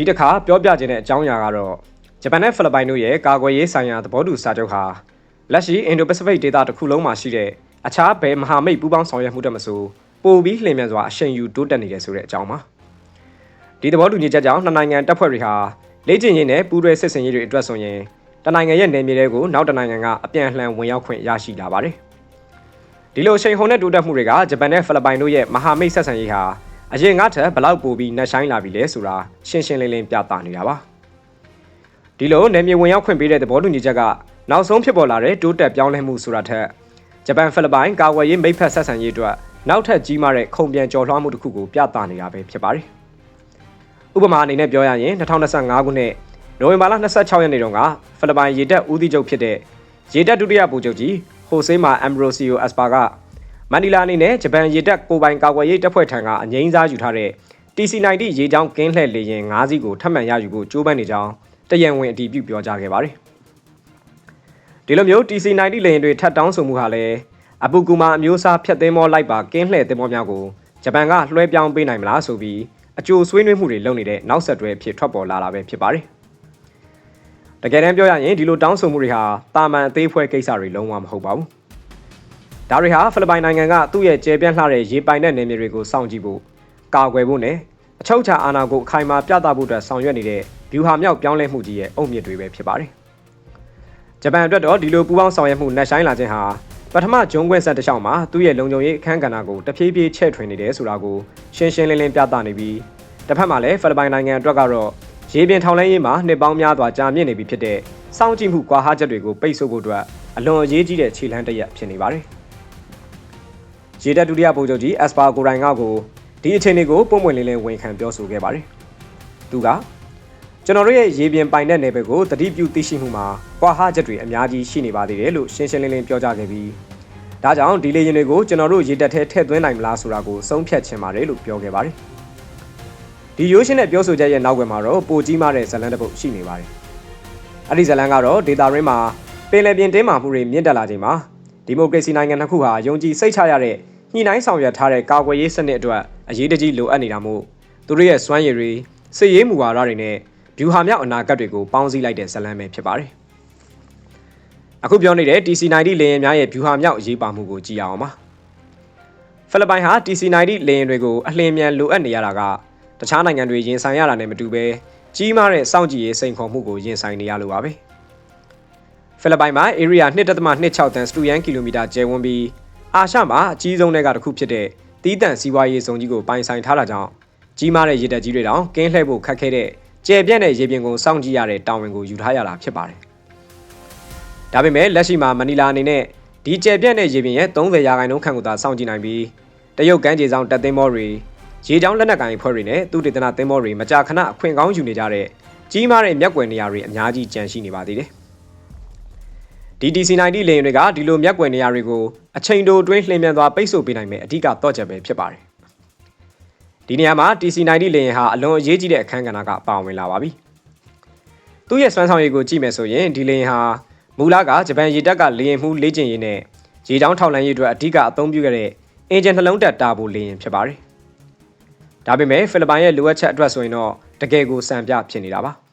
ဒီတစ်ခါပြောပြခြင်းတဲ့အကြောင်းအရာကတော့ဂျပန်နဲ့ဖိလစ်ပိုင်တို့ရဲ့ကာကွယ်ရေးဆိုင်ရာသဘောတူစာချုပ်ဟာလက်ရှိအင်ဒိုပစိဖိတ်ဒေသတစ်ခုလုံးမှာရှိတဲ့အခြားဘယ်မဟာမိတ်ပူးပေါင်းဆောင်ရွက်မှုတက်မဆိုပိုပြီးလျင်မြန်စွာအရှိန်ယူတိုးတက်နေတယ်ဆိုတဲ့အကြောင်းပါဒီသဘောတူညီချက်ကြောင့်နှစ်နိုင်ငံတပ်ဖွဲ့တွေဟာလေ့ကျင့်ရေးနဲ့ပူးတွဲစစ်ဆင်ရေးတွေအတွက်ဆိုရင်တနိုင်ငံရဲ့နယ်မြေတွေကိုနောက်တနိုင်ငံကအပြန်အလှန်ဝင်ရောက်ခွင့်ရရှိလာပါတယ်ဒီလိုအချိန်ဟုန်တဲ့တိုးတက်မှုတွေကဂျပန်နဲ့ဖိလစ်ပိုင်တို့ရဲ့မဟာမိတ်ဆက်ဆံရေးဟာ အရင်ကထက်ဘလောက်ပိုပြီးနှက်ဆိုင်လာပြီလဲဆိုတာရှင်းရှင်းလင်းလင်းပြသနေတာပါဒီလိုနယ်မြေဝင်ရောက်ခွင့်ပေးတဲ့သဘောတူညီချက်ကနောက်ဆုံးဖြစ်ပေါ်လာတဲ့တိုးတက်ပြောင်းလဲမှုဆိုတာထက်ဂျပန်ဖိလစ်ပိုင်ကာကွယ်ရေးမိတ်ဖက်ဆက်ဆံရေးအတွက်နောက်ထပ်ကြီးမားတဲ့ခုံပြန်ကျော်လွှားမှုတစ်ခုကိုပြသနေတာပဲဖြစ်ပါတယ်ဥပမာအနေနဲ့ပြောရရင်2025ခုနှစ်နိုဝင်ဘာလ26ရက်နေ့တုန်းကဖိလစ်ပိုင်ရေတပ်ဦးစီးချုပ်ဖြစ်တဲ့ရေတပ်ဒုတိယဗိုလ်ချုပ်ကြီးဟိုဆေးမာအမ်ဘရိုစီယိုအက်စပါက မန်နီလာအနေနဲ့ဂျပန်ရေတပ်ကိုပိုင်ကာကွယ်ရေးတပ်ဖွဲ့ထံကအငိမ့်စားယူထားတဲ့ TC90 ရေချောင်းကင်းလှည့်လေယာဉ်၅စီးကိုထပ်မံရယူဖို့ကြိုးပမ်းနေကြောင်းတရန်ဝင်အတည်ပြုပြောကြားခဲ့ပါတယ်။ဒီလိုမျိုး TC90 လေယာဉ်တွေထပ်တောင်းဆိုမှုဟာလည်းအပူကူမာအမျိုးအစားဖြတ်သင်းမောလိုက်ပါကင်းလှည့်သင်းမောများကိုဂျပန်ကလွှဲပြောင်းပေးနိုင်မလားဆိုပြီးအကြိုဆွေးနွေးမှုတွေလုပ်နေတဲ့နောက်ဆက်တွဲဖြစ်ထွက်ပေါ်လာတာပဲဖြစ်ပါတယ်။တကယ်တမ်းပြောရရင်ဒီလိုတောင်းဆိုမှုတွေဟာတာမန်အသေးဖွဲကိစ္စတွေလုံးဝမဟုတ်ပါဘူး။ ဒါတွေဟာဖိလစ်ပိုင်နိုင်ငံကသူ့ရဲ့ကျယ်ပြန့်လှတဲ့ရေပိုင်တဲ့နယ်မြေတွေကိုစောင့်ကြည့်ဖို့ကာကွယ်ဖို့နဲ့အချုပ်ချာအာဏာကိုအခိုင်အမာပြသဖို့အတွက်ဆောင်ရွက်နေတဲ့ဗျူဟာမြောက်ပြောင်းလဲမှုကြီးရဲ့အုတ်မြစ်တွေပဲဖြစ်ပါတယ်။ဂျပန်အတွက်တော့ဒီလိုပူးပေါင်းဆောင်ရွက်မှုနှက်ဆိုင်လာခြင်းဟာပထမဂျုံခွင့်ဆက်တစ်လျှောက်မှာသူ့ရဲ့လုံခြုံရေးအခမ်းကဏ္ဍကိုတဖြည်းဖြည်းချဲ့ထွင်နေတယ်ဆိုတာကိုရှင်းရှင်းလင်းလင်းပြသနေပြီးတစ်ဖက်မှာလည်းဖိလစ်ပိုင်နိုင်ငံအတွက်ကတော့ရေပြင်ထောင်လဲရေးမှာနှစ်ပေါင်းများစွာကြာမြင့်နေပြီဖြစ်တဲ့စောင့်ကြည့်မှုကွာဟချက်တွေကိုပိတ်ဆို့ဖို့အတွက်အလွန်အရေးကြီးတဲ့ခြေလှမ်းတစ်ရပ်ဖြစ်နေပါတယ်။ ရေတပ်ဒုတိယဗိုလ်ချုပ်ကြီးအက်စပါကိုရိုင်ငါကိုဒီအခြေအနေကိုပုံမှန်လင်းလင်းဝန်ခံပြောဆိုခဲ့ပါတယ်။သူကကျွန်တော်တို့ရဲ့ရေပြင်ပိုင်တဲ့နယ်ပယ်ကိုတတိပြုသိရှိမှုမှာကွာဟချက်တွေအများကြီးရှိနေပါသေးတယ်လို့ရှင်းရှင်းလင်းလင်းပြောကြားခဲ့ပြီးဒါကြောင့်ဒီလေယာဉ်တွေကိုကျွန်တော်တို့ရေတပ်ထဲထည့်သွင်းနိုင်မလားဆိုတာကိုဆုံးဖြတ်ချင်ပါတယ်လို့ပြောခဲ့ပါတယ်။ဒီရိုးရှင်းတဲ့ပြောဆိုချက်ရဲ့နောက်ွယ်မှာတော့ပိုကြီးမားတဲ့ဇလန်တစ်ပုဒ်ရှိနေပါတယ်။အဲ့ဒီဇလန်ကတော့ဒေတာရင်းမှာပင်လယ်ပြင်တင်းမာမှုတွေမြင့်တက်လာချိန်မှာဒီမိုကရေစီနိုင်ငံတစ်ခုဟာယုံကြည်စိတ်ချရတဲ့ ညှိနှိုင်းဆောင်ရွက်ထားတဲ့ကာကွယ်ရေးစနစ်အတွက်အရေးတကြီးလိုအပ်နေတာမို့သူတို့ရဲ့စွမ်းရည်တွေစစ်ရေးမူဝါဒတွေနဲ့ဗျူဟာမြောက်အနာဂတ်တွေကိုပေါင်းစည်းလိုက်တဲ့ဇလံပဲဖြစ်ပါတယ်။အခုပြောနေတဲ့ TC90 လေယာဉ်များရဲ့ဗျူဟာမြောက်အရေးပါမှုကိုကြည့်ရအောင်ပါ။ဖိလစ်ပိုင်ဟာ TC90 လေယာဉ်တွေကိုအလင်းမြန်လိုအပ်နေရတာကတခြားနိုင်ငံတွေရင်ဆိုင်ရတာနဲ့မတူဘဲကြီးမားတဲ့စောင့်ကြည့်ရေးစိန်ခေါ်မှုကိုရင်ဆိုင်နေရလို့ပါပဲ။ဖိလစ်ပိုင်မှာ area 1.26တန်စတူယန်ကီလိုမီတာကျယ်ဝန်းပြီး အာရှမှာအကြီးဆုံးတွေကတစ်ခုဖြစ်တဲ့တီးတန့်စီးပွားရေးဇုံကြီးကိုပိုင်ဆိုင်ထားတာကြောင့်ကြီးမားတဲ့ရေတပ်ကြီးတွေတောင်ကင်းလှည့်ဖို့ခက်ခဲတဲ့ကျယ်ပြန့်တဲ့ရေပြင်ကိုစောင့်ကြည့်ရတဲ့တာဝန်ကိုယူထားရတာဖြစ်ပါတယ်။ဒါပေမဲ့လက်ရှိမှာမနီလာအနေနဲ့ဒီကျယ်ပြန့်တဲ့ရေပြင်ရဲ့30ရာခိုင်နှုန်းခန့်ကိုသာစောင့်ကြည့်နိုင်ပြီးတရုတ်ကမ်းခြေဆောင်တပ်သင်းမောတွေရေချောင်းလက်နက်ကိုင်ဖွဲ့တွေနဲ့သူတေသနာသင်းမောတွေမကြာခဏအခွင့်ကောင်းယူနေကြတဲ့ကြီးမားတဲ့မြက်ကွယ်နေရာတွေအများကြီးကျန်ရှိနေပါသေးတယ်။ DTC90 လေယာဉ်တွေကဒီလိုမြက်ကွယ်နေရာတွေကိုအချိန်တိုအတွင်းလှည့်မြန်စွာပိတ်ဆို့ပေးနိုင်မယ့်အဓိကတော့ချက်ပဲဖြစ်ပါတယ်။ဒီနေရာမှာ TC90 လေယာဉ်ဟာအလွန်အရေးကြီးတဲ့အခန်းကဏ္ဍကပါဝင်လာပါပြီ။သူ့ရဲ့စွမ်းဆောင်ရည်ကိုကြည့်မယ်ဆိုရင်ဒီလေယာဉ်ဟာမူလကဂျပန်ရေတပ်ကလေယာဉ်မှုလေ့ကျင့်ရေးနဲ့ရေချောင်းထောက်လှမ်းရေးအတွက်အဓိကအသုံးပြုခဲ့တဲ့အင်ဂျင်နှလုံးတက်တာဖို့လေယာဉ်ဖြစ်ပါတယ်။ဒါပေမဲ့ဖိလစ်ပိုင်ရဲ့လိုအပ်ချက်အတွက်ဆိုရင်တော့တကယ်ကိုစံပြဖြစ်နေတာပါ။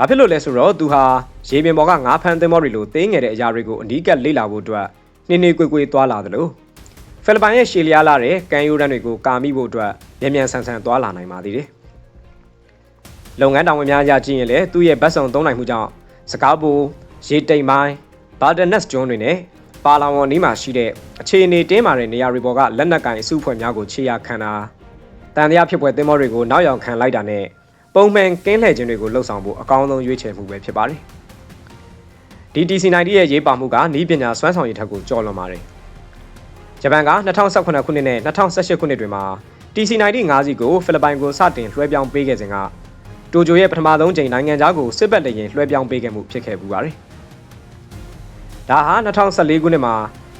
ဘာဖြစ်လို့လဲဆိုတော့သူဟာရေပြင်ပေါ်ကငါးဖမ်းသင်းမောတွေလိုသေးငယ်တဲ့အရာတွေကိုအနီးကပ်လေ့လာဖို့အတွက်နှင်းနှင်းကွေကွေသွားလာသလိုဖိလစ်ပိုင်ရဲ့ရှေလျားလာတဲ့ကန်ယူရန်တွေကိုကာမိဖို့အတွက်မြန်မြန်ဆန်ဆန်သွားလာနိုင်ပါသေးတယ်။လုပ်ငန်းတောင်ဝင်များရကြည့်ရင်လည်းသူ့ရဲ့ဘတ်စုံသုံးနိုင်မှုကြောင့်စကားပူရေတိမ်မိုင်းဘာဒနက်ကျွန်းတွေနဲ့ပါလာဝန်နီးမှာရှိတဲ့အခြေအနေတင်းမာတဲ့နေရာတွေပေါ်ကလက်နက်ကင်အစုဖွဲ့များကိုခြေရခံတာတန်တရားဖြစ်ပွဲသင်းမောတွေကိုနောက်ရောက်ခံလိုက်တာနဲ့ ပုံမှန်ကင်းလှည့်ခြင်းတွေကိုလှုပ်ဆောင်ဖို့အကောင်းဆုံးရွေးချယ်မှုပဲဖြစ်ပါတယ်။ DTC90 ရဲ့ရေးပါမှုကနီးပညာစွမ်းဆောင်ရည်ထက်ကိုကျော်လွန်ပါတယ်။ဂျပန်က2018ခုနှစ်နဲ့2018ခုနှစ်တွေမှာ TC90 5စီးကိုဖိလစ်ပိုင်ကိုစတင်လွှဲပြောင်းပေးခဲ့စဉ်ကတိုဂျိုရဲ့ပထမဆုံးချိန်နိုင်ငံခြားကိုစစ်ပတ်တရင်လွှဲပြောင်းပေးခဲ့မှုဖြစ်ခဲ့ပူပါတယ်။ဒါဟာ2014ခုနှစ်မှာ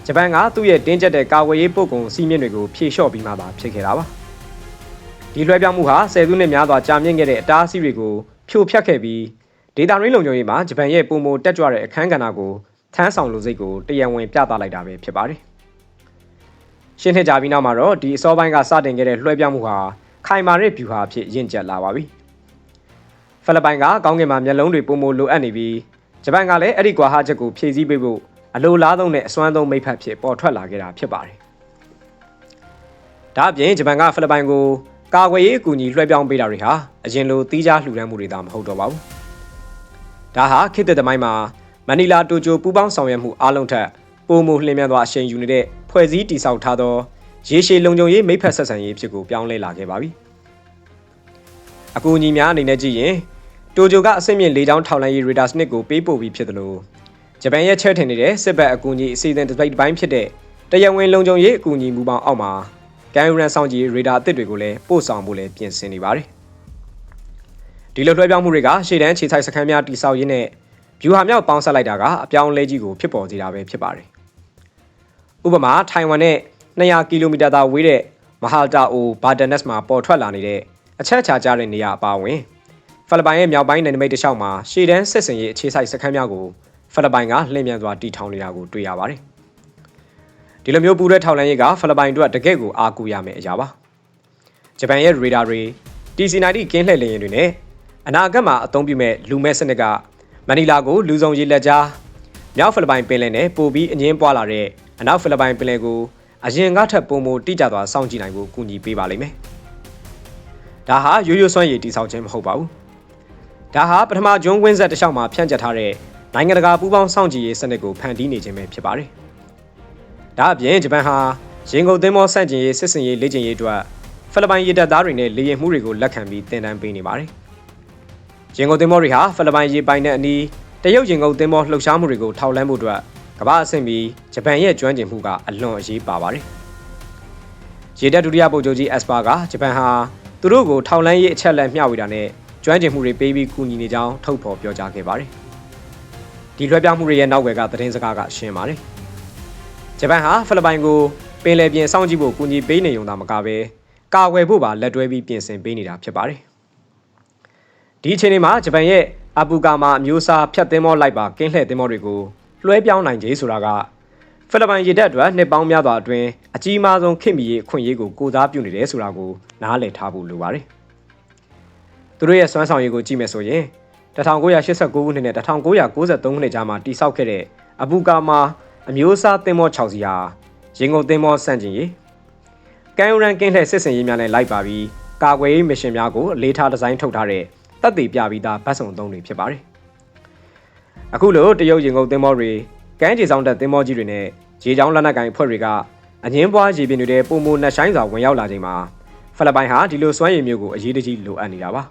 ဂျပန်ကသူ့ရဲ့တင်းကျပ်တဲ့ကာဝေးရေးပုတ်ကုံစီးမြင့်တွေကိုဖြေလျှော့ပြီးမှပါဖြစ်ခဲ့တာပါ။ ဒီလွှဲပြောင်းမှုဟာဆယ်စုနှစ်များစွာကြာမြင့်ခဲ့တဲ့အတားအဆီးတွေကိုဖြိုဖျက်ခဲ့ပြီးဒေတာရင်းလုံခြုံရေးမှာဂျပန်ရဲ့ပုံမတက်ကြွတဲ့အခမ်းကဏ္ဍကိုထမ်းဆောင်လိုစိတ်ကိုတရံဝင်ပြသလိုက်တာပဲဖြစ်ပါတယ်။ရှင်းထကြပြီးနောက်မှာတော့ဒီအစောပိုင်းကစတင်ခဲ့တဲ့လွှဲပြောင်းမှုဟာခိုင်မာတဲ့ဗျူဟာအဖြစ်ရင့်ကျက်လာပါပြီဖိလစ်ပိုင်ကကောင်းကင်မှာမျက်လုံးတွေပုံမလိုအပ်နေပြီးဂျပန်ကလည်းအဲ့ဒီကွာဟချက်ကိုဖြည့်ဆည်းပေးဖို့အလိုလားဆုံးနဲ့အစွမ်းဆုံးမိတ်ဖက်ဖြစ်ပေါ်ထွက်လာခဲ့တာဖြစ်ပါတယ်။ဒါအပြင်ဂျပန်ကဖိလစ်ပိုင်ကို ကာကွယ်ရေးအကူအညီလွှဲပြောင်းပေးတာတွေဟာအရင်လိုတီးခြားလှူဒန်းမှုတွေသာမဟုတ်တော့ပါဘူး။ဒါဟာခေတ်သစ်သမိုင်းမှာမနီလာတိုကျိုပူးပေါင်းဆောင်ရွက်မှုအားလုံးထက်ပိုမိုလျင်မြန်စွာအရှိန်ယူနေတဲ့ဖွဲ့စည်းတည်ဆောက်ထားသောရေရှည်လုံခြုံရေးမိဖက်ဆက်ဆံရေးဖြစ်ကိုပြောင်းလဲလာခဲ့ပါပြီ။အကူအညီများအနေနဲ့ကြည့်ရင်တိုကျိုကအဆင့်မြင့်လေကြောင်းထောက်လှမ်းရေးရေဒါစနစ်ကိုပေးပို့ပြီးဖြစ်တယ်လို့ဂျပန်ရဲ့ချဲ့ထင်နေတဲ့စစ်ဘက်အကူအညီအစီအစဉ်တစ်ပိတ်တစ်ပိုင်းဖြစ်တဲ့တရဝင်လုံခြုံရေးအကူအညီမူပေါင်းအောက်မှာ ကန်ယူရန်ဆောင်ကြီးရေဒါအသစ်တွေကိုလည်းပို့ဆောင်ဖို့လည်းပြင်ဆင်နေပါတယ်။ဒီလိုလွှဲပြောင်းမှုတွေကရှေ့တန်းခြေဆိုင်စခန်းများတိစောက်ရင်းနဲ့ဗျူဟာမြောက်ပေါင်းဆက်လိုက်တာကအပြောင်းလဲကြီးကိုဖြစ်ပေါ်စေတာပဲဖြစ်ပါတယ်။ဥပမာထိုင်ဝမ်နဲ့200ကီလိုမီတာသာဝေးတဲ့မဟာတာအိုဘာဒန်နက်စ်မှာပေါ်ထွက်လာနေတဲ့အချက်ချာကျတဲ့နေရာအပါအဝင်ဖိလစ်ပိုင်ရဲ့မြောက်ပိုင်းနယ်နိမိတ်တစ်လျှောက်မှာရှေ့တန်းစစ်စင်ရေးအခြေစိုက်စခန်းများကိုဖိလစ်ပိုင်ကလှည့်မြန်စွာတီထောင်နေတာကိုတွေ့ရပါတယ်။ ဒီလိုမျိုးပူတဲ့ထောက်လန်းရေးကဖိလစ်ပိုင်အတွက်တကယ့်ကိုအားကိုးရမယ့်အရာပါ။ဂျပန်ရဲ့ရေဒါတွေ TC90 ကင်းလှည့်လေယာဉ်တွေနဲ့အနာဂတ်မှာအသုံးပြုမဲ့လူမဲ့စနစ်ကမနီလာကိုလူဆောင်ရေလက်ကြားမြောက်ဖိလစ်ပိုင်ပင်လယ်နဲ့ပိုပြီးအငင်းပွားလာတဲ့အနောက်ဖိလစ်ပိုင်ပင်လယ်ကိုအရင်ကထပ်ပုံမတိကျသွားစောင့်ကြည့်နိုင်ဖို့ကူညီပေးပါလိမ့်မယ်။ဒါဟာရိုးရိုးစွမ်းရည်တိဆောက်ခြင်းမဟုတ်ပါဘူး။ဒါဟာပထမဂျွန်းဝင်းဆက်တစ်လျှောက်မှာဖြန့်ကျက်ထားတဲ့နိုင်ငံတကာပူးပေါင်းစောင့်ကြည့်ရေးစနစ်ကိုဖန်တီးနေခြင်းပဲဖြစ်ပါတယ်။ ဒါအပြင်ဂျပန်ဟာရင်ကုန်သင်းမောစန့်ကျင်ရေးစစ်စင်ရေးလေ့ကျင့်ရေးအတွက်ဖိလစ်ပိုင်ရေတပ်သားတွေနဲ့လေယာဉ်မှုတွေကိုလက်ခံပြီးတင်တန်းပေးနေပါတယ်။ရင်ကုန်သင်းမောတွေဟာဖိလစ်ပိုင်ရေပိုင်နဲ့အနီးတရုတ်ရင်ကုန်သင်းမောလှုပ်ရှားမှုတွေကိုထောက်လှမ်းဖို့အတွက်ကမ္ဘာအဆင့်ပြီးဂျပန်ရဲ့ကျွမ်းကျင်မှုကအလွန်အရေးပါပါတယ်။ရေတပ်ဒုတိယဗိုလ်ချုပ်ကြီးအက်စပါကဂျပန်ဟာသူတို့ကိုထောက်လှမ်းရေးအချက်လက်မျှဝေတာနဲ့ကျွမ်းကျင်မှုတွေပေးပြီးကူညီနေကြောင်းထုတ်ဖော်ပြောကြားခဲ့ပါတယ်။ဒီလွှဲပြောင်းမှုတွေရဲ့နောက်ွယ်ကသတင်းစကားကရှင်းပါတယ်။ ဂျပန်ဟာဖိလစ်ပိုင်ကိုပင်လယ်ပြင်စောင့်ကြည့်ဖို့ကူညီပေးနေုံသာမကပဲကာကွယ်ဖို့ပါလက်တွဲပြီးပြင်ဆင်ပေးနေတာဖြစ်ပါတယ်။ဒီအချိန်မှာဂျပန်ရဲ့အပူကာမာအမျိုးအစားဖြတ်သင်းမောလိုက်ပါကင်းလှည့်သင်းမောတွေကိုလွှဲပြောင်းနိုင်ခြင်းဆိုတာကဖိလစ်ပိုင်ရေတပ်အတွက်နှစ်ပေါင်းများစွာအတွင်းအကြီးမားဆုံးခင်မီရေးအခွင့်အရေးကိုကိုစားပြုနေတယ်ဆိုတာကိုနားလည်ထားဖို့လိုပါတယ်။သူတို့ရဲ့စွမ်းဆောင်ရည်ကိုကြည့်မယ်ဆိုရင်1989ခုနှစ်နဲ့1993ခုနှစ်ကြားမှာတိစောက်ခဲ့တဲ့အဘူကာမာ အမျိုးအစားသင်းမော6စီဟာရင်ကုန်သင်းမောစန့်ကျင်ရေးကန်ယူရန်ကင်းလှည့်စစ်စင်ရေးများနဲ့လိုက်ပါပြီးကာကွယ်ရေးမစ်ရှင်များကိုအလေးထားဒီဇိုင်းထုတ်ထားတဲ့တပ်တည်ပြပြီးသားဗတ်စုံသုံးတွေဖြစ်ပါတယ်။အခုလိုတရုတ်ရင်ကုန်သင်းမောတွေကမ်းခြေဆောင်တက်သင်းမောကြီးတွေနဲ့ရေချောင်းလက်နက်ကိုင်ဖွဲ့တွေကအငင်းပွားရေပြင်တွေထဲပုံမနှက်ဆိုင်စွာဝင်ရောက်လာချိန်မှာဖိလစ်ပိုင်ဟာဒီလိုစွမ်းရည်မျိုးကိုအရေးတကြီးလိုအပ်နေတာပါ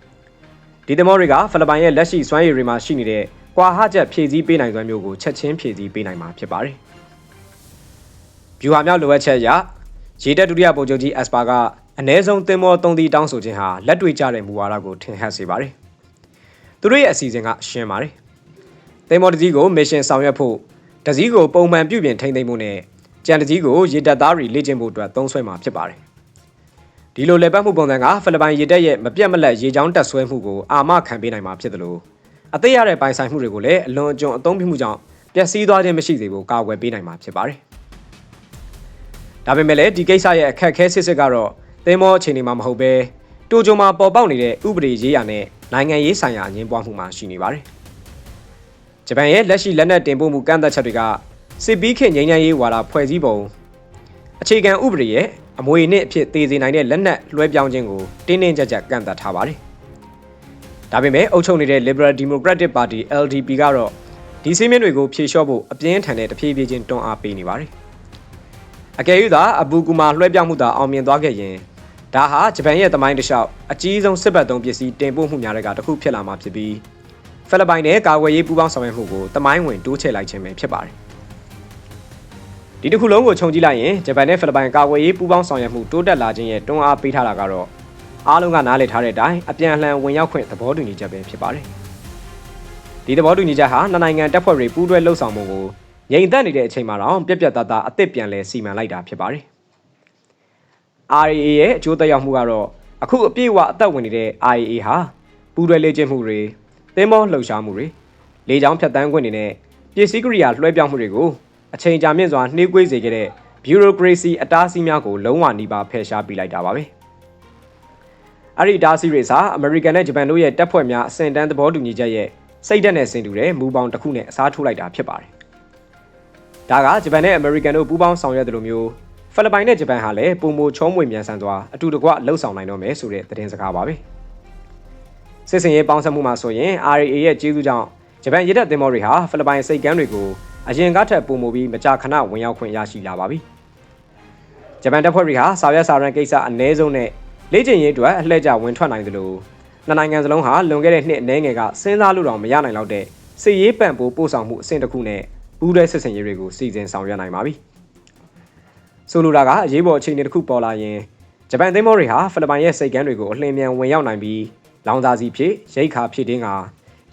။ဒီသင်းမောတွေကဖိလစ်ပိုင်ရဲ့လက်ရှိစွမ်းရည်တွေမှာရှိနေတဲ့ ကွာဟချက်ဖြည့်ဆည်းပေးနိုင်စွမ်းမျိုးကိုချက်ချင်းဖြည့်ဆည်းပေးနိုင်မှာဖြစ်ပါတယ်။ဗျူဟာမြောက်လိုအပ်ချက်အရရေတပ်ဒုတိယဗိုလ်ချုပ်ကြီးအက်စပါကအ ਨੇ ဆုံးသင်းမော၃တီတောင်းဆိုခြင်းဟာလက်တွေ့ကျတဲ့မူဝါဒကိုထင်ဟပ်စေပါတယ်။သူတို့ရဲ့အစီအစဉ်ကရှင်းပါတယ်။သင်းမောတစ်စီးကိုမစ်ရှင်ဆောင်ရွက်ဖို့တစည်းကိုပုံမှန်ပြုပြင်ထိန်းသိမ်းဖို့နဲ့ကြံတစည်းကိုရေတပ်သားတွေလေ့ကျင့်ဖို့အတွက်သုံးဆွဲမှာဖြစ်ပါတယ်။ဒီလိုလေပတ်မှုပုံစံကဖိလစ်ပိုင်ရေတပ်ရဲ့မပြတ်မလတ်ရေချောင်းတက်ဆွဲမှုကိုအာမခံပေးနိုင်မှာဖြစ်တယ်လို့ အသေးရတဲ့ပိုင်ဆိုင်မှုတွေကိုလည်းအလွန်အကျွံအသုံးပြုမှုကြောင့်ပျက်စီးသွားခြင်းမရှိစေဖို့ကာကွယ်ပေးနိုင်မှာဖြစ်ပါတယ်။ဒါပေမဲ့လည်းဒီကိစ္စရဲ့အခက်အခဲစစ်စစ်ကတော့သင်းမောအခြေအနေမှာမဟုတ်ပဲတိုဂျိုမှာပေါ်ပေါက်နေတဲ့ဥပဒေရေးရာနဲ့နိုင်ငံရေးဆိုင်ရာအငင်းပွားမှုမှာရှိနေပါတယ်။ဂျပန်ရဲ့လက်ရှိလက်နက်တင်ပို့မှုကန့်သက်ချက်တွေကစစ်ပြီးခေတ်ငြိမ်းချမ်းရေးဝါဒဖွဲ့စည်းပုံအခြေခံဥပဒေရဲ့အမွေအနှစ်အဖြစ်တည်စေနိုင်တဲ့လက်နက်လွှဲပြောင်းခြင်းကိုတင်းတင်းကြပ်ကြပ်ကန့်သက်ထားပါတယ်။ ဒါပေမဲ့အုပ်ချုပ်နေတဲ့ Liberal Democratic Party LDP ကတော့ဒီစည်းမျဉ်းတွေကိုဖြေလျှော့ဖို့အပြင်းထန်တဲ့တဖြည်းဖြည်းချင်းတွန်းအားပေးနေပါတယ်။အကယ်၍သာအဘူကူမာလွှဲပြောင်းမှုသာအောင်မြင်သွားခဲ့ရင်ဒါဟာဂျပန်ရဲ့သမိုင်းတစ်လျှောက်အကြီးဆုံးစစ်ဘက်သုံးပစ္စည်းတင်ပို့မှုများတဲ့ကတစ်ခုဖြစ်လာမှာဖြစ်ပြီးဖိလစ်ပိုင်နဲ့ကာကွယ်ရေးပူးပေါင်းဆောင်ရွက်မှုကိုတမိုင်းဝင်တိုးချဲ့လိုက်ခြင်းပဲဖြစ်ပါတယ်။ဒီတစ်ခုလုံးကိုခြုံကြည့်လိုက်ရင်ဂျပန်နဲ့ဖိလစ်ပိုင်ကာကွယ်ရေးပူးပေါင်းဆောင်ရွက်မှုတိုးတက်လာခြင်းရဲ့တွန်းအားပေးထားတာကတော့ အားလုံးကနားလည်ထားတဲ့အတိုင်းအပြန်အလှန်ဝင်ရောက်ခွင့်သဘောတူညီချက်ပဲဖြစ်ပါတယ်။ဒီသဘောတူညီချက်ဟာနှစ်နိုင်ငံတပ်ဖွဲ့တွေပူးတွဲလှုပ်ဆောင်မှုကိုငြိမ်သက်နေတဲ့အချိန်မှာတော့ပြက်ပြက်သားသားအသစ်ပြန်လဲစီမံလိုက်တာဖြစ်ပါတယ်။ RAA ရဲ့အကျိုးသက်ရောက်မှုကတော့အခုအပြည့်အဝအသက်ဝင်နေတဲ့ RAA ဟာပူးတွဲလေ့ကျင့်မှုတွေသင်းမောလှုပ်ရှားမှုတွေလေကြောင်းဖြတ်တန်းခွင့်တွေနဲ့ပစ္စည်းကိရိယာလွှဲပြောင်းမှုတွေကိုအချိန်ကြာမြင့်စွာနှေးကွေးစေခဲ့တဲ့ bureaucracy အတားအဆီးများကိုလုံးဝနှိပါဖယ်ရှားပြလိုက်တာပါပဲ အဲ့ဒီတားဆီးတွေစာအမေရိကန်နဲ့ဂျပန်တို့ရဲ့တပ်ဖွဲ့များအဆင့်တန်းသဘောတူညီချက်ရဲ့စိတ်ဓာတ်နဲ့ဆင်တူတဲ့မူပေါင်းတစ်ခုနဲ့အစားထိုးလိုက်တာဖြစ်ပါတယ်။ဒါကဂျပန်နဲ့အမေရိကန်တို့ပူးပေါင်းဆောင်ရွက်တယ်လို့မျိုးဖိလစ်ပိုင်နဲ့ဂျပန်ဟာလည်းပုံမချုံးမွေမြန်ဆန်စွာအတူတကွလှုပ်ဆောင်နိုင်တော့မယ်ဆိုတဲ့သတင်းစကားပါပဲ။စစ်စင်ရေးပေါင်းစပ်မှုမှာဆိုရင် RAA ရဲ့ကျေးဇူးကြောင့်ဂျပန်ရတပ်သင်္ဘောတွေဟာဖိလစ်ပိုင်စိတ်ကမ်းတွေကိုအရင်ကထက်ပုံမူပြီးမကြာခဏဝင်ရောက်ခွင့်ရရှိလာပါပြီ။ဂျပန်တပ်ဖွဲ့တွေဟာစာရွက်စာရန်ကိစ္စအ ਨੇ ဆုံးနဲ့ လေ့ကျင့်ရေးအတွက်အလှည့်ကျဝင်ထွက်နိုင်တယ်လို့နှစ်နိုင်ငံစလုံးဟာလွန်ခဲ့တဲ့နှစ်အနည်းငယ်ကစဉ်းစားလို့တော့မရနိုင်တော့တဲ့စစ်ရေးပံ့ပိုးပို့ဆောင်မှုအဆင့်တစ်ခုနဲ့ပူးတွဲစစ်စင်ရေးတွေကိုစီစဉ်ဆောင်ရွက်နိုင်ပါပြီ။ဆိုလိုတာကအရေးပေါ်အခြေအနေတစ်ခုပေါ်လာရင်ဂျပန်သင်္ဘောတွေဟာဖိလစ်ပိုင်ရဲ့စိတ်ကမ်းတွေကိုအလင်းမြန်ဝင်ရောက်နိုင်ပြီးလောင်စာစီဖြစ်ရိတ်ခါဖြစ်တင်းက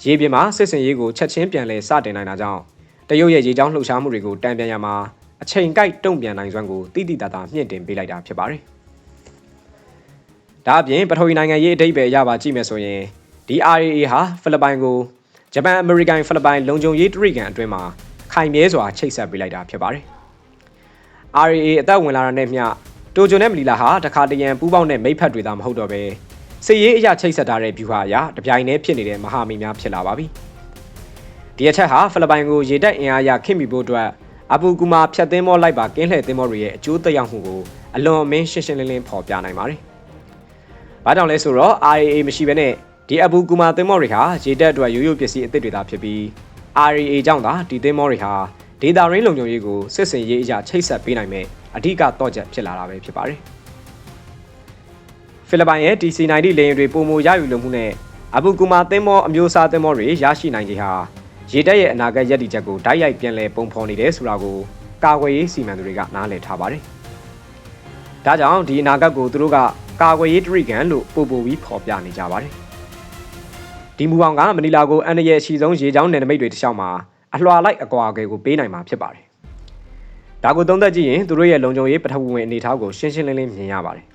ရေပြင်မှာစစ်စင်ရေးကိုချက်ချင်းပြန်လည်စတင်နိုင်တာကြောင့်တရုတ်ရဲ့ရေကြောင်းလှုပ်ရှားမှုတွေကိုတံပြန်ရမှာအချိန်ကိုက်တုံ့ပြန်နိုင်စွမ်းကိုတိတိတသားမြင့်တင်ပေးလိုက်တာဖြစ်ပါတယ်။ ဒါအပြင်ပထဝီနိုင်ငံရေးအတိတ်ပဲရပါကြည့်မယ်ဆိုရင်ဒီ RAA ဟာဖိလစ်ပိုင်ကိုဂျပန်အမေရိကန်ဖိလစ်ပိုင်လုံခြုံရေးတရိကန်အတွင်းမှာခိုင်မြဲစွာချိတ်ဆက်ပေးလိုက်တာဖြစ်ပါတယ်။ RAA အသက်ဝင်လာတာနဲ့မျှတိုဂျိုနဲ့မလီလာဟာတခါတရံပူးပေါင်းတဲ့မိဖက်တွေသာမဟုတ်တော့ပဲစစ်ရေးအရာချိတ်ဆက်ထားတဲ့ view ဟာအရာတပြိုင်တည်းဖြစ်နေတဲ့မဟာမိများဖြစ်လာပါပြီ။ဒီအချက်ဟာဖိလစ်ပိုင်ကိုရေတပ်အင်အားရခင်မိဖို့အတွက်အပူကူမာဖြတ်သင်းမောလိုက်ပါကင်းလှည့်သင်းမောတွေရဲ့အကျိုးသက်ရောက်မှုကိုအလွန်အမင်းရှင်းရှင်းလင်းလင်းဖော်ပြနိုင်ပါတယ်။ ဘာကြောင့်လဲဆိုတော့ RAA မရှိဘဲနဲ့ဒီအပူကူမာသင်းမောတွေဟာရေတပ်အတွက်ရိုးရိုးပစ္စည်းအသစ်တွေသာဖြစ်ပြီး RAA ကြောင့်သာဒီသင်းမောတွေဟာဒေတာရင်းလုံခြုံရေးကိုစစ်စင်ရေးအရာချိတ်ဆက်ပေးနိုင်မဲ့အဓိကတော့ချက်ဖြစ်လာတာပဲဖြစ်ပါတယ်။ဖိလစ်ပိုင်ရဲ့ DC-90 လေယာဉ်တွေပုံမရယူလိုမှုနဲ့အဘူကူမာသင်းမောအမျိုးအစားသင်းမောတွေရရှိနိုင်ခြင်းဟာရေတပ်ရဲ့အနာဂတ်ရည်တည်ချက်ကိုတိုက်ရိုက်ပြန်လည်ပုံဖော်နေတယ်ဆိုတာကိုကာကွယ်ရေးစီမံသူတွေကနားလည်ထားပါတယ်။ဒါကြောင့်ဒီအနာဂတ်ကိုသူတို့က ကာကွယ်ရေးတရိကန်လို့ပို့ပို့ပြီးဖော်ပြနေကြပါတယ်။ဒီမူအောင်ကမနီလာကိုအန်ရရဲ့အရှိဆုံးရေချောင်းနယ်နိမိတ်တွေတစ်လျှောက်မှာအလွှာလိုက်အကွာအကယ်ကိုပေးနိုင်မှာဖြစ်ပါတယ်။ဒါကိုသုံးသပ်ကြည့်ရင်သူတို့ရဲ့လုံခြုံရေးပထဝီဝင်အနေအထားကိုရှင်းရှင်းလင်းလင်းမြင်ရပါတယ်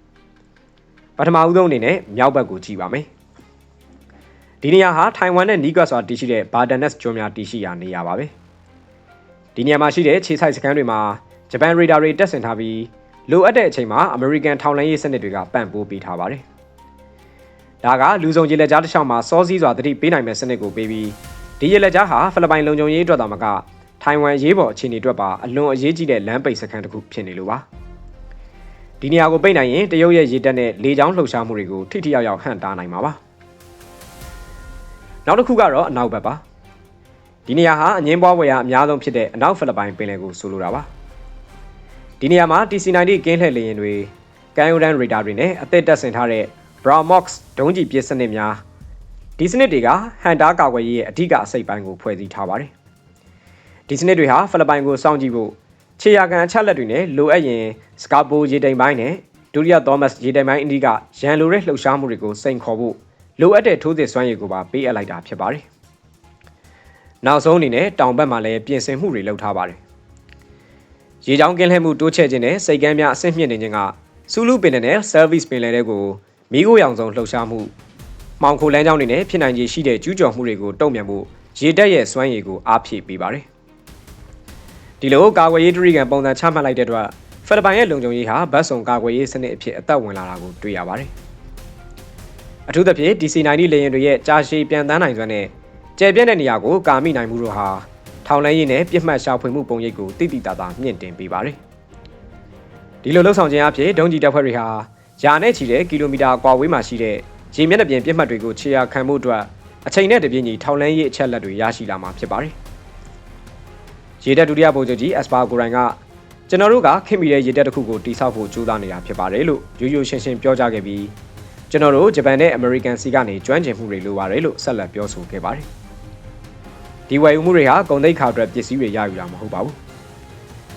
။ပထမဦးဆုံးအနေနဲ့မြောက်ဘက်ကိုကြည့်ပါမယ်။ဒီနေရာဟာထိုင်ဝမ်နဲ့နီးကပ်စွာတည်ရှိတဲ့ဘာဒန်နက်စ်ကျွန်းများတည်ရှိရာနေရာပါပဲဒီနေရာမှာရှိတဲ့ခြေဆိုင်စခန်းတွေမှာဂျပန်ရေဒါတွေတက်ဆင်ထားပြီး လိုအပ်တဲ့အချိန်မှာအမေရိကန်ထောက်လှမ်းရေးစနစ်တွေကပံ့ပိုးပေးထားပါတယ်ဒါကလူဆောင်ရေလက်ကြားတစ်လျှောက်မှာစောစည်းစွာတတိပေးနိုင်မဲ့စနစ်ကိုပေးပြီးဒီရေလက်ကြားဟာဖိလစ်ပိုင်လုံခြုံရေးအတွက်သာမကထိုင်ဝမ်ရေးပေါ်အခြေအနေအတွက်ပါအလွန်အရေးကြီးတဲ့လမ်းပိတ်စခန်းတစ်ခုဖြစ်နေလို့ပါဒီနေရာကိုပိတ်နိုင်ရင်တရုတ်ရဲ့ရေတပ်နဲ့လေကြောင်းလှုပ်ရှားမှုတွေကိုထိထိရောက်ရောက်ဟန့်တားနိုင်မှာပါနောက်တစ်ခုကတော့အနောက်ဘက်ပါဒီနေရာဟာအငင်းပွားဝယ်ရအများဆုံးဖြစ်တဲ့အနောက်ဖိလစ်ပိုင်ပင်လယ်ကိုဆိုလိုတာပါ ဒီနေရာမှာ TC90 ကင်းလှည့်လေယာဉ်တွေကန်ယိုဒန်ရေဒါတွေနဲ့အသက်တက်ဆင်ထားတဲ့ Bromox ဒုံးကျည်ပစ်စနစ်များဒီစနစ်တွေကဟန်တာကာကွယ်ရေးရဲ့အဓိကအစိတ်ပိုင်းကိုဖွဲ့စည်းထားပါတယ်ဒီစနစ်တွေဟာဖိလစ်ပိုင်ကိုစောင့်ကြည့်ဖို့ခြေရာခံအချက်လက်တွေနဲ့လိုအပ်ရင်စကာဘိုရေတိမ်ပိုင်းနဲ့ဒူရီယာသောမတ်ရေတိမ်ပိုင်းအင်းဒီကရန်လိုတဲ့လှုပ်ရှားမှုတွေကိုစိန်ခေါ်ဖို့လိုအပ်တဲ့ထိုးစစ်စွမ်းရည်ကိုပါပေးအပ်လိုက်တာဖြစ်ပါတယ်။နောက်ဆုံးအနေနဲ့တောင်ဘက်မှာလည်းပြင်ဆင်မှုတွေလုပ်ထားပါတယ်။ ရေချောင်းကင်းလှည့်မှုတိုးချဲ့ခြင်းနဲ့စိတ်ကမ်းများအဆင့်မြင့်နေခြင်းကစူးလူပင်နဲ့ service ပင်လယ်တွေကိုမိခိုးရောင်စုံလှုပ်ရှားမှုမောင်ခိုလန်းကြောင်းတွေနဲ့ဖြစ်နိုင်ခြေရှိတဲ့ကျူးကျော်မှုတွေကိုတုံ့ပြန်ဖို့ရေတက်ရဲ့စွမ်းရည်ကိုအားဖြည့်ပေးပါတယ်။ဒီလိုကာကွယ်ရေးတရိကန်ပုံစံချမှတ်လိုက်တဲ့အတွက်ဖိလစ်ပိုင်ရဲ့လုံခြုံရေးဟာဗတ်စုံကာကွယ်ရေးစနစ်အဖြစ်အသက်ဝင်လာတာကိုတွေ့ရပါတယ်။အထူးသဖြင့် DC90 လေယာဉ်တွေရဲ့ကြာရှည်ပြန်တန်းနိုင်စွမ်းနဲ့ကျယ်ပြန့်တဲ့နေရာကိုကာမိနိုင်မှုတို့ဟာ ထောင်လဲရေးနဲ့ပြစ်မှတ်ရှာဖွေမှုပုံရိပ်ကိုတိတိတသားမြင့်တင်ပေးပါတယ်။ဒီလိုလှုပ်ဆောင်ခြင်းအဖြစ်ဒုံးကျည်တပ်ဖွဲ့တွေဟာယာနဲ့ချီတဲ့ကီလိုမီတာကွာဝေးမှာရှိတဲ့ရေမျက်နှာပြင်ပြစ်မှတ်တွေကိုခြေရာခံမှုအတွက်အချိန်နဲ့တပြေးညီထောင်လန်းရေးအချက်လက်တွေရရှိလာမှာဖြစ်ပါတယ်။ရေတပ်ဒုတိယဗိုလ်ချုပ်ကြီးအက်စပါကိုရိုင်ကကျွန်တော်တို့ကခင်မီတဲ့ရေတပ်တစ်ခုကိုတိစောက်ဖို့ကြိုးစားနေတာဖြစ်ပါတယ်လို့ရိုးရိုးရှင်းရှင်းပြောကြားခဲ့ပြီးကျွန်တော်တို့ဂျပန်နဲ့အမေရိကန်စီကနေကျွမ်းကျင်မှုတွေလိုပါတယ်လို့ဆက်လက်ပြောဆိုခဲ့ပါတယ်။ ဒီဝယ်ယူမှုတွေဟာကုန်သိက္ခာအတွက်ပစ္စည်းတွေရယူတာမဟုတ်ပါဘူး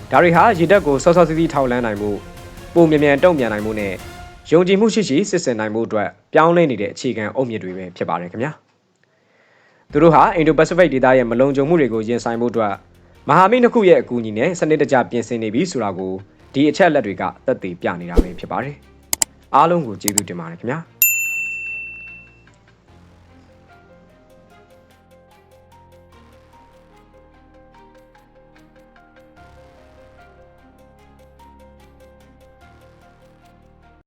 ။ဒါတွေဟာရေတပ်ကိုစောစောစီးစီးထောက်လန်းနိုင်မှုပုံမြန်မြန်တုံ့ပြန်နိုင်မှုနဲ့ယုံကြည်မှုရှိရှိစစ်ဆင်နိုင်မှုအတွက်ပြောင်းလဲနေတဲ့အခြေခံအုတ်မြစ်တွေပဲဖြစ်ပါတယ်ခင်ဗျာ။သူတို့ဟာအင်ဒိုပစိဖိတ်ဒေသရဲ့မလုံခြုံမှုတွေကိုရင်ဆိုင်မှုအတွက်မဟာမိတ်နှစ်ခုရဲ့အကူအညီနဲ့စနစ်တကျပြင်ဆင်နေပြီဆိုတာကိုဒီအချက်လက်တွေကသက်သေပြနေတာပဲဖြစ်ပါတယ်။အားလုံးကိုကျေးဇူးတင်ပါတယ်ခင်ဗျာ။